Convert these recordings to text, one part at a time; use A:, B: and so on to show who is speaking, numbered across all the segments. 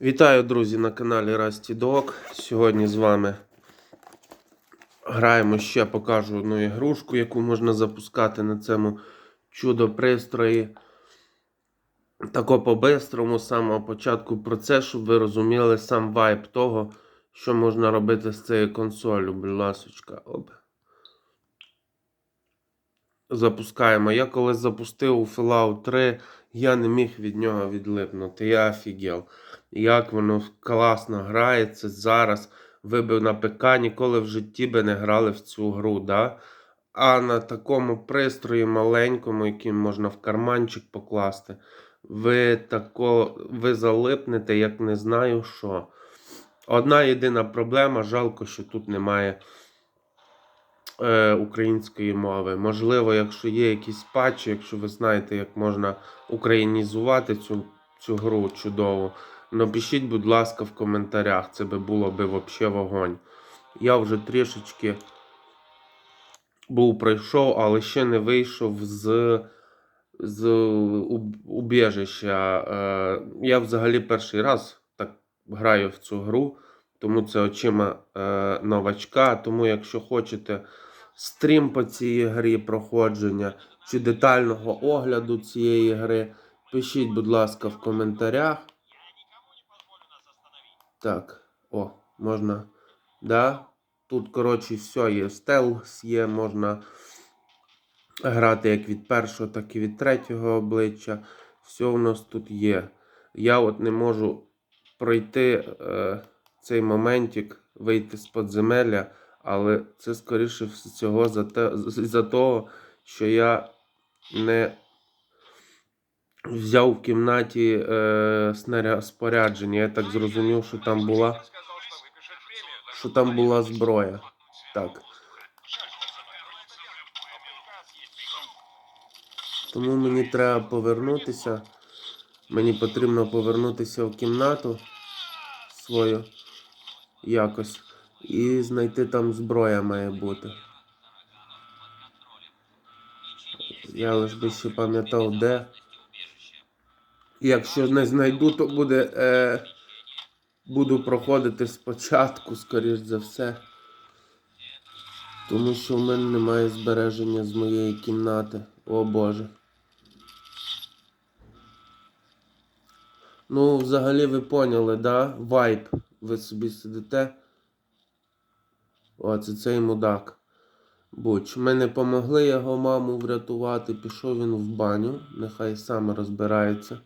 A: Вітаю, друзі, на каналі Rusty Dog. Сьогодні з вами граємо ще покажу одну ігрушку, яку можна запускати на цьому чудо-пристрої. Тако по-бистрому, з самого початку про це, щоб ви розуміли сам вайб того, що можна робити з цією консолью, будь ласочка. Оп. Запускаємо. Я коли запустив у Fallout 3, я не міг від нього відлипнути. Я офігел. Як воно класно грається зараз. Ви б на ПК ніколи в житті би не грали в цю гру, да? А на такому пристрої маленькому, яким можна в карманчик покласти, ви тако, ви залипнете, як не знаю що. Одна єдина проблема, жалко, що тут немає е, української мови. Можливо, якщо є якісь патчі, якщо ви знаєте, як можна українізувати цю, цю гру чудову, напишіть, будь ласка, в коментарях. Це би було би взагалі вогонь. Я вже трішечки був пройшов, але ще не вийшов з, з убіжища. Е, я взагалі перший раз так граю в цю гру, тому це очима е, новачка. Тому, якщо хочете стрім по цій грі проходження чи детального огляду цієї гри, пишіть, будь ласка, в коментарях. Так, о, можна. Да? Тут, коротше, все є. Стелс є, можна грати як від першого, так і від третього обличчя. Все у нас тут є. Я от не можу пройти е, цей моментик, вийти з подземелля, але це скоріше всього за, те, за того, що я не взяв в кімнаті е, спорядження. Я так зрозумів, що там була, що там була зброя. Так. Тому мені треба повернутися. Мені потрібно повернутися в кімнату свою якось. І знайти там зброя має бути. Я лиш би ще пам'ятав, де. Якщо не знайду, то буде. Е, буду проходити спочатку, скоріш за все. Тому що в мене немає збереження з моєї кімнати. О Боже. Ну, взагалі ви поняли, да? Вайп. Ви собі сидите. О, це цей мудак. Буч. Ми не помогли його маму врятувати. Пішов він в баню. Нехай сам розбирається.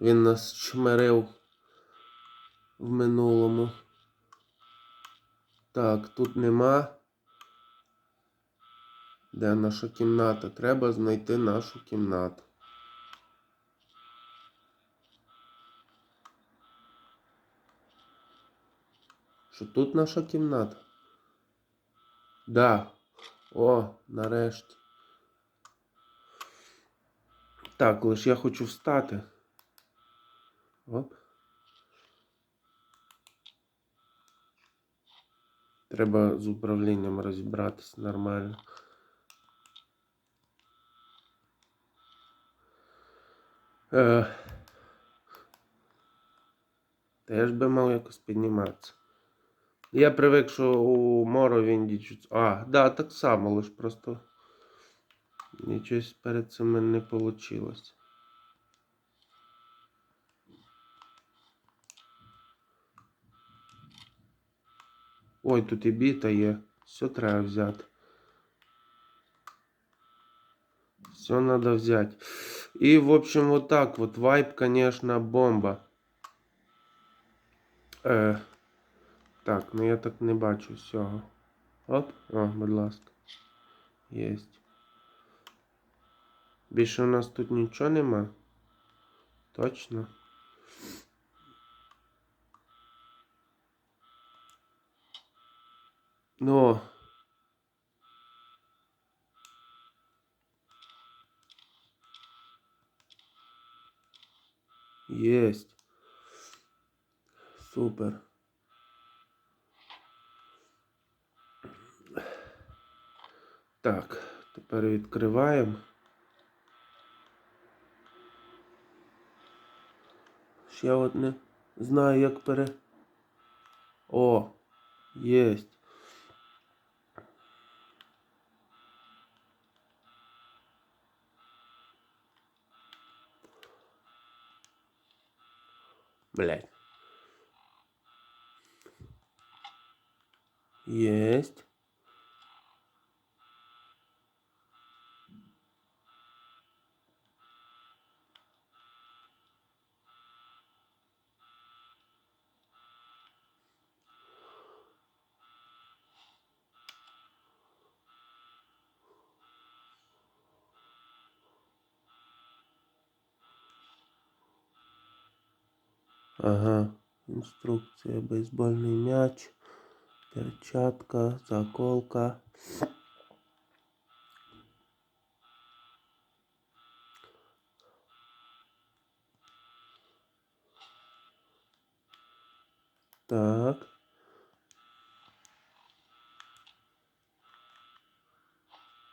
A: Він нас чмирив в минулому. Так, тут нема. Де наша кімната? Треба знайти нашу кімнату. Що тут наша кімната? Да. О, нарешті. Так, лиш я хочу встати. Оп. Треба з управлінням розібратись нормально. Е, Теж би мав якось підніматися. Я привик, що у Моровінді чуть. А, да, так само, лиш просто нічого перед цим не вийшло. Ой, тут і біта є. Все треба взяти. Все надо взять. И, в общем, вот так вот. Вайп, конечно, бомба. Е, так, ну я так не бачу всього. Оп, о, будь ласка. Єсть. Більше у нас тут нічого нема. Точно. Ну. Єсть. Супер. Так, тепер відкриваємо. Ще одне. Знаю, як пере. О, єсть. Blend. Jest. Ага, інструкція, бейсбольний м'яч, перчатка, заколка. Так.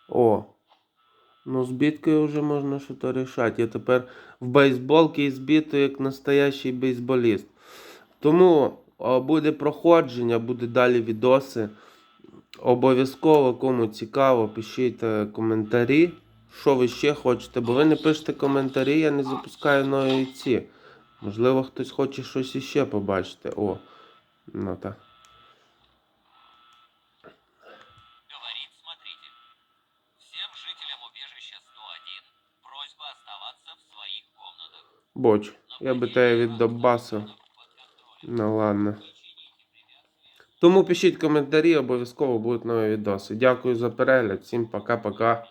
A: О, ну з біткою вже можна щось рішати. Я тепер в бейсболки і з бітою як настоящий бейсболіст. Тому буде проходження, буде далі відоси. Обов'язково, кому цікаво, пишіть е, коментарі, що ви ще хочете, бо ви не пишете коментарі, я не запускаю нові ці. Можливо, хтось хоче щось іще побачити. О, ну так. Боч, я би тебе віддобасив. Ну ладно. Тому пишіть коментарі, обов'язково будуть нові відоси. Дякую за перегляд. Всім пока-пока.